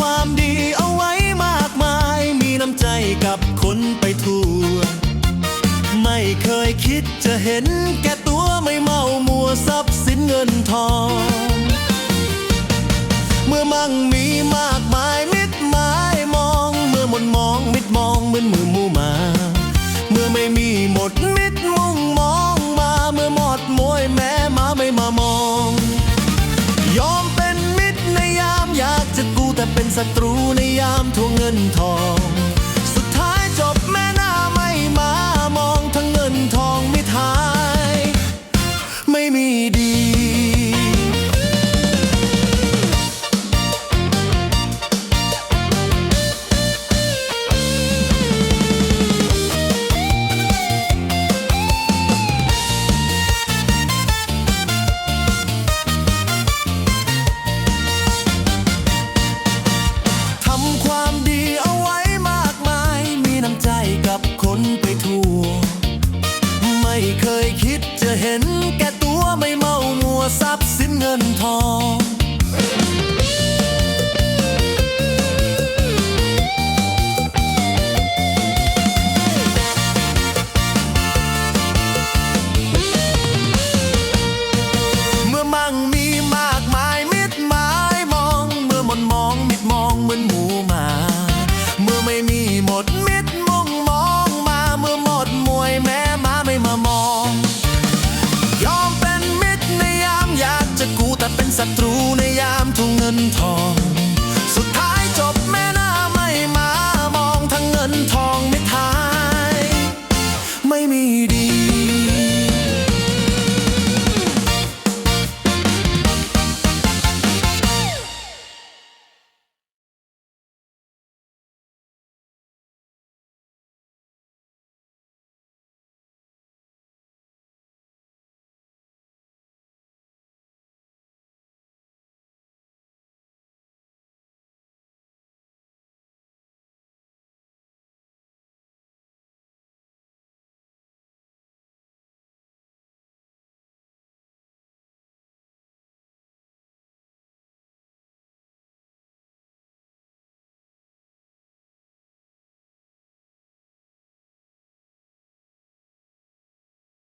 ความดีเอาไว้มากมาย มีน้ำใจกับคนไปทั่ว ไม่เคยคิดจะเห็นแก่ตัวไม่เมามัวทรัพย์สินเงินทอง เมื่อมั่งมีมา ศัตรูในยามทวงเงินทอง ไม่เคยคิดจะเห็นแก่ตัวไม่เมามัวทรัพย์สินเงินทองมั่งมีมากมายมิดหมายมอง เมื่อมนมองมิดมองเหมือนมู ศัตรูในยามทวงเงินทอง